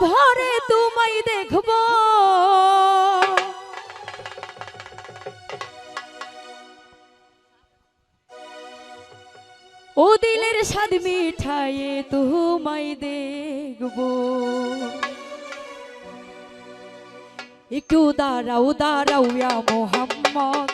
ভরে তুমি দেখব। ও দিলের স্বাদ মিঠায়ে তুমি দেখব। একটু দাঁড়াও দাঁড়াও মোহাম্মদ।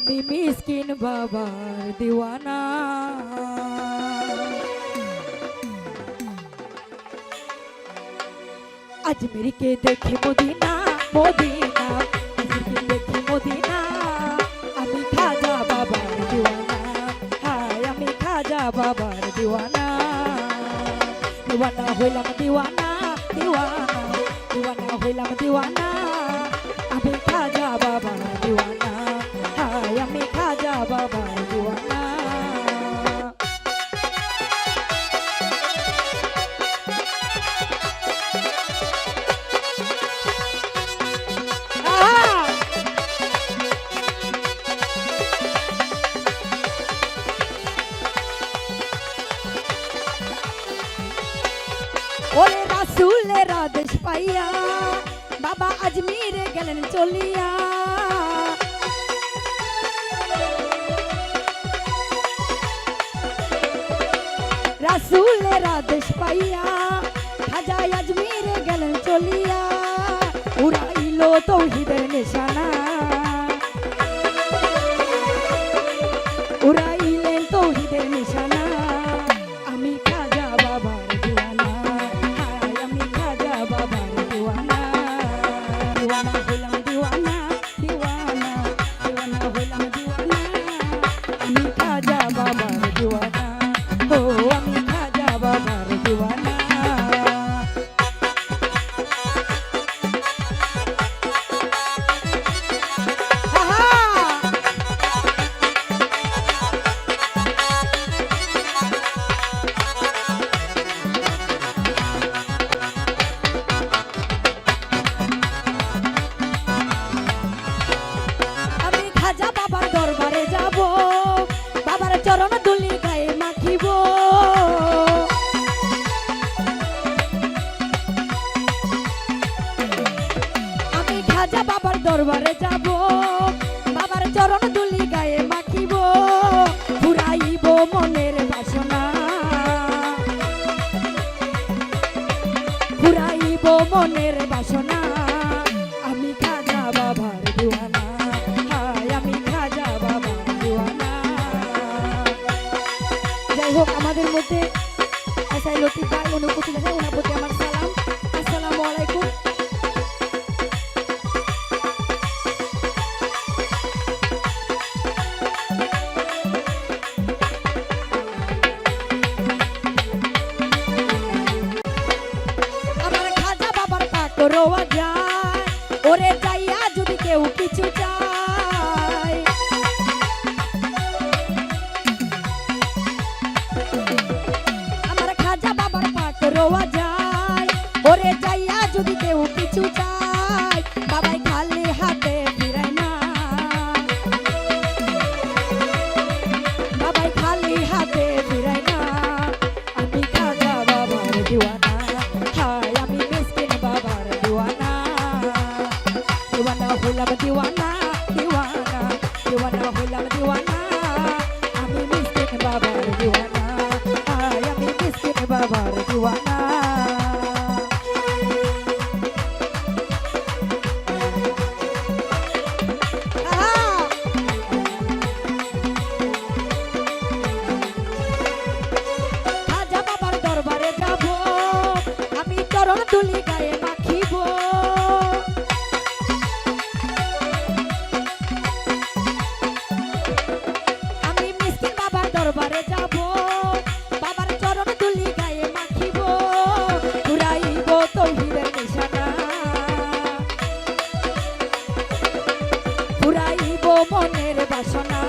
আমি মিসকিন বাবার দিওয়ানা। আজমেরকে দেখি মদিনা মদিনা আজমেরকে দেখি মদিনা। আমি খাজা বাবার দিওয়ানা, হায়, আমি খাজা বাবার দিওয়ানা। দিওয়ানা হইলাম দিওয়ানা দিওয়ানা দিওয়ানা হইলাম দিওয়ানা। রসুলের আদেশ পাইয়া খাজা আজমিরে গেলেন চলিয়া উড়াইল তৌহিদের নিশানা। sonar. ওরে যাইয়া যদি কেউ কিছু চায়, বাবাই খালি হাতে ফিরায় না। বাবাই খালি হাতে ফিরায় না। আমি খাজা বাবার দিওয়ানা খাই আমি মিসকিন বাবার দিওয়ানা। দিওয়ানা হইলাম দিওয়ানা দিওয়ানা দিওয়ানা হইলাম তুলি গায়ে মাখিব। আমি মিসকিন বাবার দরবারে যাব, বাবার চরণ তুলি গায়ে মাখিব। ঘুরাইব তৌহিদের নিশানা। ঘুরাইব মনের বাসনা।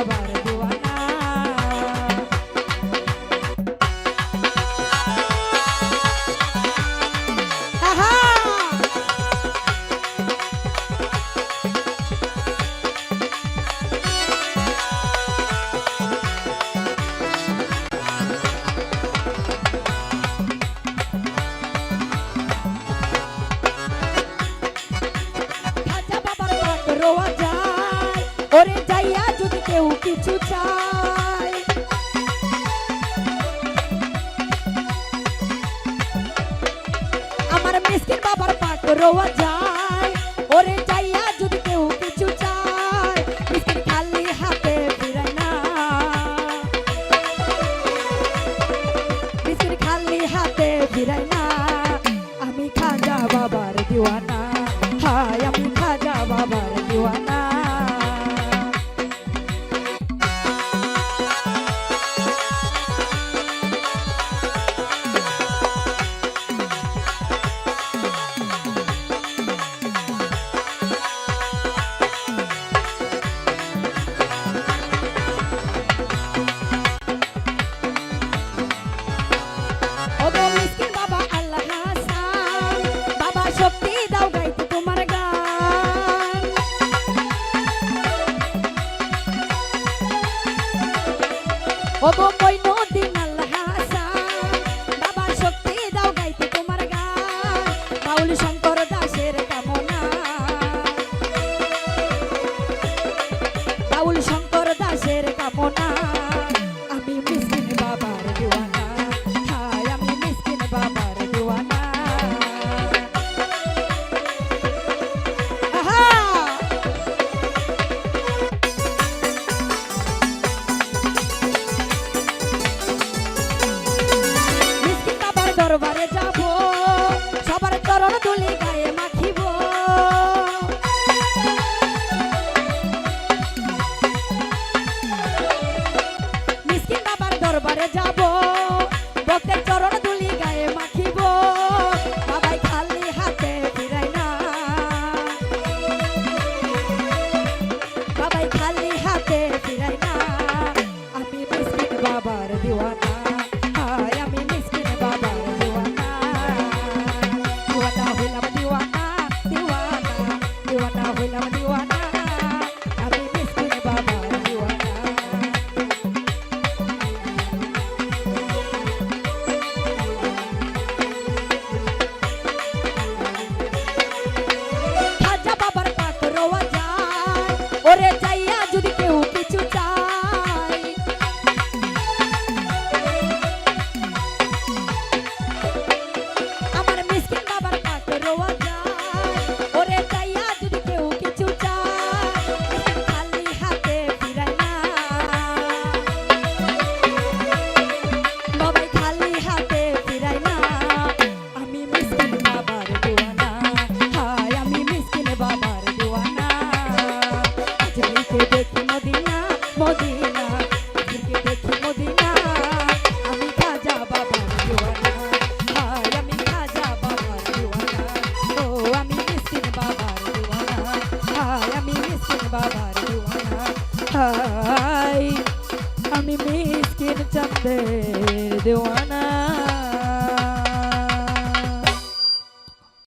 বাবার কিছু চাই। আমার মিসকিন বাবার পাক রোয়া Yeah.